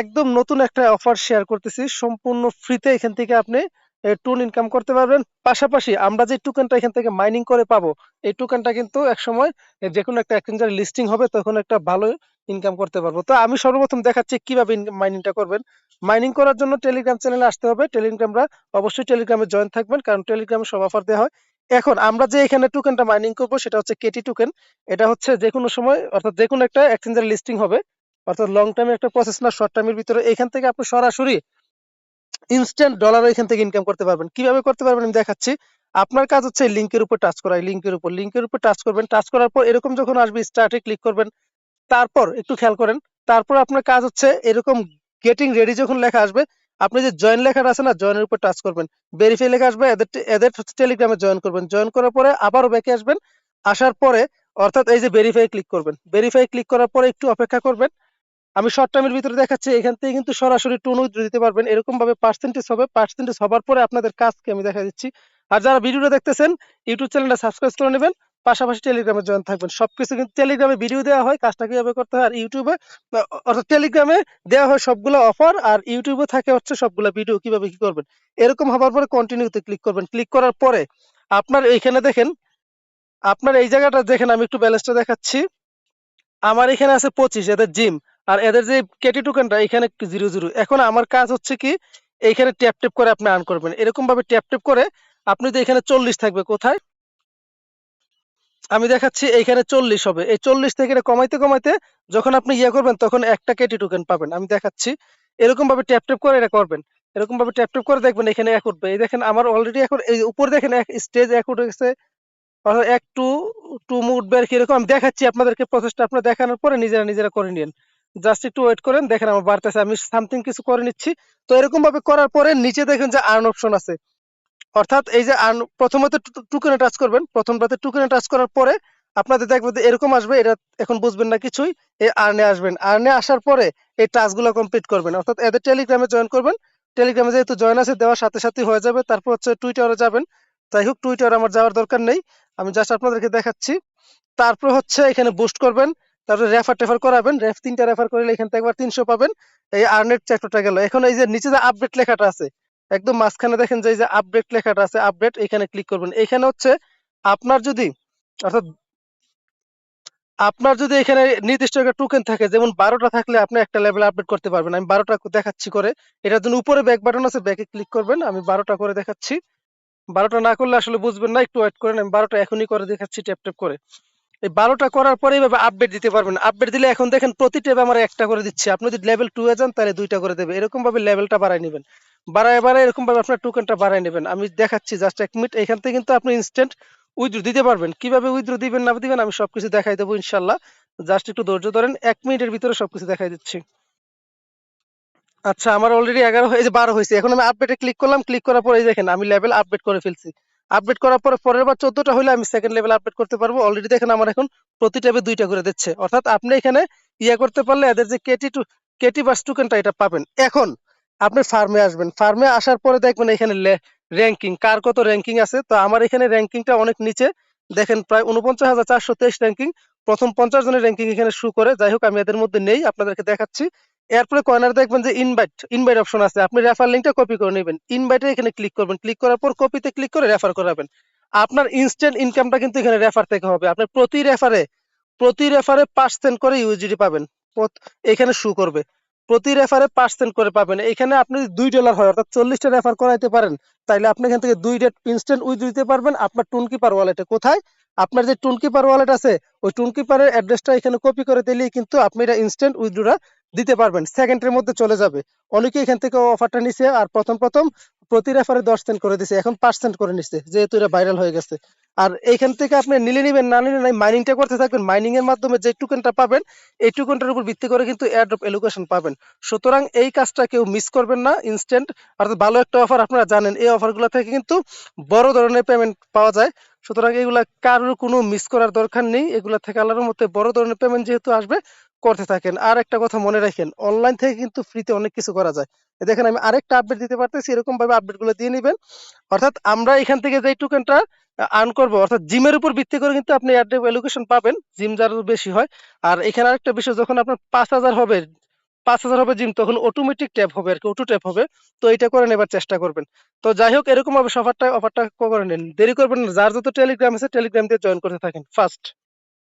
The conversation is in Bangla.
একদম নতুন একটা অফার শেয়ার করতেছি। সম্পূর্ণ ফ্রিতে এখান থেকে আপনি টুন ইনকাম করতে পারবেন। পাশাপাশি আমরা যে টোকেনটা এখান থেকে মাইনিং করে পাবো, এই টোকেনটা কিন্তু একসময় এ যেকোনো একটা এক্সচেঞ্জের লিস্টিং হবে তখন একটা ভালো ইনকাম করতে পারব। তো আমি সর্বপ্রথম দেখাচ্ছি কীভাবে ইন মাইনিংটা করবেন। মাইনিং করার জন্য টেলিগ্রাম চ্যানেলে আসতে হবে। টেলিগ্রামরা অবশ্যই টেলিগ্রামে জয়েন থাকবেন। কারণ টেলিগ্রামে সব অফার দেওয়া হয়। এখন আমরা যে এখানে টোকেনটা মাইনিং করব সেটা হচ্ছে কেটি টোকেন। এটা হচ্ছে যেকোনো সময় অর্থাৎ যেকোনো একটা এক্সচেঞ্জের লিস্টিং হবে। অর্থাৎ লং টার্ম একটা প্রসেস না শর্ট টার্ম এর ভিতরে এখান থেকে আপনি সরাসরি ইনস্ট্যান্ট ডলার এখান থেকে ইনকাম করতে পারবেন। কীভাবে করতে পারবেন আমি দেখাচ্ছি। আপনার কাজ হচ্ছে লিংকের উপর টাচ করা। লিংকের উপর লিংকের উপর টাচ করবেন। টাচ করার পর এরকম যখন আসবে স্টার্ট ক্লিক করবেন। তারপর একটু খেয়াল করেন। তারপর আপনার কাজ হচ্ছে এরকম গেটিং রেডি যখন লেখা আসবে, আপনি যে জয়েন লেখাটা আছে না জয়েন এর উপর টাচ করবেন। ভেরিফাই লেখা আসবে এদের এদের হচ্ছে টেলিগ্রামে জয়েন করবেন। জয়েন করার পরে আবারও ব্যাকে আসবেন। আসার পরে অর্থাৎ এই যে ভেরিফাই ক্লিক করবেন। ভেরিফাই ক্লিক করার পরে একটু অপেক্ষা করবেন। আমি শর্ট টার্ম এর ভিতরে দেখাচ্ছি এখান থেকে কিন্তু সরাসরি টোন উইথড্র দিতে পারবেন। এরকম ভাবে পার্সেন্টেজ হবে। পার্সেন্টেজ হবার পরে আপনাদের কাজকে আমি দেখা দিচ্ছি। আর যারা ভিডিওটা দেখতেছেন ইউটিউব চ্যানেলটা সাবস্ক্রাইব করে নেবেন পাশাপাশি টেলিগ্রামে জয়েন থাকবেন। সবকিছু কিন্তু টেলিগ্রামে ভিডিও দেওয়া হয়। কাজটা কীভাবে করতে হয় আর ইউটিউবে অর্থাৎ টেলিগ্রামে দেওয়া হয় সবগুলা অফার আর ইউটিউবে থাকে হচ্ছে সবগুলা ভিডিও কীভাবে কি করবেন। এরকম হবার পরে কন্টিনিউ তে ক্লিক করবেন। ক্লিক করার পরে আপনার এইখানে দেখেন, আপনার এই জায়গাটা দেখেন আমি একটু ব্যালেন্সটা দেখাচ্ছি। আমার এখানে আছে ২৫ এদের জিম। আর এদের যে কেটি টোকেনটা এখানে ০, ০ এখন আমার কাজ হচ্ছে কি এইখানে ট্যাপ, ট্যাপ করে আপনি আর্ন করবেন। এরকম ভাবে ট্যাপ, ট্যাপ করে আপনি যদি এখানে ৪০ থাকবে কোথায়? আমি দেখাচ্ছি এইখানে ৪০ হবে। এই ৪০ থেকে এটা কমাইতে, কমাইতে যখন আপনি ইয়ে করবেন তখন একটা কেটি টোকেন পাবেন। আমি দেখাচ্ছি। এরকম ভাবে ট্যাপ, ট্যাপ করে এটা করবেন। এরকম ভাবে ট্যাপ, ট্যাপ করে দেখবেন এখানে এক উঠবে। এই দেখেন আমার অলরেডি এখন এই উপরে দেখেন এক স্টেজ এক উঠে গেছে। অর্থাৎ ১ টু 2 মো উঠবে আরকি এরকম আমি দেখাচ্ছি আপনাদেরকে প্রসেসটা আপনারা দেখানোর পরে নিজেরা, নিজেরা করে নিয়েন। জাস্ট একটু ওয়েট করেন। দেখেন আমার বাড়তেছে। আমি সামথিং কিছু করে নিচ্ছি। তো এরকম ভাবে করার পরে নিচে দেখেন যে আর্ন অপশন আছে। অর্থাৎ এই যে আর্ন প্রথমত টোকেনে টাচ করবেন। প্রথম প্রথমটাতে টোকেনে টাচ করার পরে আপনাদের দেখবেন এরকম আসবে। এটা এখন বুঝবেন না কিছুই। এই আর্নে আসবেন। আর্নে আসার পরে এই টাস্কগুলো কমপ্লিট করবেন। অর্থাৎ এদের টেলিগ্রামে জয়েন করবেন। টেলিগ্রামে যেহেতু জয়েন আছে দেওয়ার সাথে, সাথে হয়ে যাবে। তারপর হচ্ছে টুইটারে যাবেন। যাই হোক টুইটার আমার যাওয়ার দরকার নেই। আমি জাস্ট আপনাদেরকে দেখাচ্ছি। তারপর হচ্ছে এখানে বুস্ট করবেন। তারপরে রেফার-টেফার করাবেন। রেফ ৩ টা রেফার করলে এখান থেকে একবার ৩০০ পাবেন। এই আর্নের চ্যাপ্টারটা গেল। এখন এই যে নিচে যে আপডেট লেখাটা আছে, একদম মাঝখানে দেখেন যে এই যে আপডেট লেখাটা আছে, আপডেট এখানে ক্লিক করবেন। এখানে হচ্ছে আপনার যদি অর্থাৎ আপনার যদি এখানে নির্দিষ্ট একটা টোকেন থাকে যেমন বারোটা থাকলে আপনি একটা লেভেল আপডেট করতে পারবেন। আমি বারোটা দেখাচ্ছি করে। এটার জন্য উপরে ব্যাক বাটন আছে, ব্যাকে ক্লিক করবেন। আমি বারোটা করে দেখাচ্ছি। বারোটা না করলে আসলে বুঝবেন না। একটু ওয়েট করেন। আমি বারোটা এখনই করে দেখাচ্ছি ট্যাপ, ট্যাপ করে। এই ১২ টা করার পরে এভাবে আপডেট দিতে পারবেন। আপডেট দিলে এখন দেখেন প্রতি ট্যাবে আমার ১ টা করে দিচ্ছে। আপনি যদি লেভেল 2 এ যান তাহলে ২ টা করে দেবে। এরকম ভাবে লেভেলটা বাড়ায় নিবেন। বাড়ায়, বাড়ায় এরকম ভাবে আপনার টোকেনটা বাড়ায় নিবেন। আমি দেখাচ্ছি জাস্ট ১ মিনিট। এখান থেকে কিন্তু আপনি ইনস্ট্যান্ট উইথড্র দিতে পারবেন। কীভাবে উইথড্র দিবেন না দিবেন আমি সবকিছু দেখাই দেবো ইনশাআল্লাহ। জাস্ট একটু ধৈর্য ধরেন। ১ মিনিটের ভিতরে সবকিছু দেখাই দিচ্ছি। আচ্ছা আমার অলরেডি এগারো হয়েছে বারো হয়েছে এখন আমি আপডেটে ক্লিক করলাম। ক্লিক করার পরে দেখেন আমি লেভেল আপডেট করে ফেলছি। আপডেট করার পরে পরের বার ১৪ টা হইলে আমি সেকেন্ড লেভেল আপডেট করতে পারব। অলরেডি দেখেন আমার এখন প্রতি ট্যাবে ২ টা করে দিচ্ছে। অর্থাৎ আপনি এখানে ইয়ে করতে পারলে এদের যে কেটি টু কেটি বাস টোকেনটা এটা পাবেন। এখন আপনি ফার্মে আসবেন। ফার্মে আসার পরে দেখবেন এখানে র্যাঙ্কিং কার কত র্যাঙ্কিং আছে। তো আমার এখানে র‍্যাংকিংটা অনেক নিচে। দেখেন প্রায় উনপঞ্চাশ হাজার চারশো তেইশ র্যাঙ্কিং প্রথম ৫০ জনের র্যাঙ্কিং এখানে শো করে। যাই হোক, আমি এদের মধ্যে নেই। আপনাদেরকে দেখাচ্ছি। এরপরে কর্নারে দেখবেন যে ইনভাইট, ইনভাইট অপশন আছে। আপনি রেফার লিংকটা কপি করে নিবেন। ইনভাইটে এখানে ক্লিক করবেন। ক্লিক করার পর কপিতে ক্লিক করে রেফার করাবেন। আপনার ইনস্ট্যান্ট ইনকামটা কিন্তু এখানে রেফার থেকে হবে। আপনি প্রতি রেফারে, প্রতি রেফারে পার্সেন্ট করে ইউজিডি পাবেন। এখানে শু করবে। প্রতি রেফারে পার্সেন্ট করে পাবেন। এখানে আপনি যদি ২ ডলার হয় অর্থাৎ চল্লিশটা রেফার করাইতে পারেন, তাইলে আপনি এখান থেকে দুই ডেট ইনস্ট্যান্ট উইথড্র দিতে পারবেন আপনার টুনকিপার ওয়ালেটে। কোথায়? আপনার যে টুনকিপার ওয়ালেট আছে, ওই টুনকিপারের অ্যাড্রেসটা এখানে কপি করে দিলেই কিন্তু আপনি এটা ইনস্ট্যান্ট উইথড্রটা দিতে পারবেন। সেকেন্ডের মধ্যে চলে যাবে। অনেকেই এখান থেকে অফারটা নিছে আর ১ম, ১ম প্রতি রেফারে ১০ সেন্ট করে দিছে। এখন পার্সেন্ট করে নিচ্ছে। যেহেতু এটা ভাইরাল হয়ে গেছে। আর এইখান থেকে আপনি নিলে নিবেন, না নিলে নাই। মাইনিংটা করতে থাকবেন। মাইনিং এর মাধ্যমে যে টোকেনটা পাবেন, এই টোকেনটার উপর ভিত্তি করে কিন্তু এয়ারড্রপ অ্যালোকেশন পাবেন। সুতরাং এই কাজটা কেউ মিস করবেন না। ইনস্ট্যান্ট অর্থাৎ ভালো একটা অফার আপনারা জানেন। এই অফারগুলা থেকে কিন্তু বড় ধরনের পেমেন্ট পাওয়া যায়। সুতরাং এগুলা কারোর কোনো মিস করার দরকার নেই। এগুলা থেকে আল্লাহর রহমতে বড় ধরনের পেমেন্ট যেহেতু আসবে করতে থাকেন। আর একটা কথা মনে রাখেন, অনলাইন থেকে কিন্তু ফ্রিতে অনেক কিছু করা যায়। দেখেন আমি আরেকটা আপডেট দিতে পারতেছি। এরকম ভাবে আপডেটগুলো দিয়ে নিবেন। অর্থাৎ আমরা এখান থেকে যে টোকেনটা আর্ন করব অর্থাৎ জিমের উপর ভিত্তি করে কিন্তু আপনি এয়ারড্রপ অ্যালোকেশন পাবেন। জিম যার বেশি হয়। আর এখানে আরেকটা বিষয় যখন আপনার ৫০০০ হবে পাঁচ হাজার হবে জিম, তখন অটোমেটিক ট্যাপ হবে আর কি অটো ট্যাপ হবে। তো এটা করে নেবার চেষ্টা করবেন। তো যাই হোক এরকম ভাবে অফারটা অফারটা করে নিন দেরি করবেন না, যার যত টেলিগ্রাম আছে টেলিগ্রাম দিয়ে জয়েন করতে থাকেন ফার্স্ট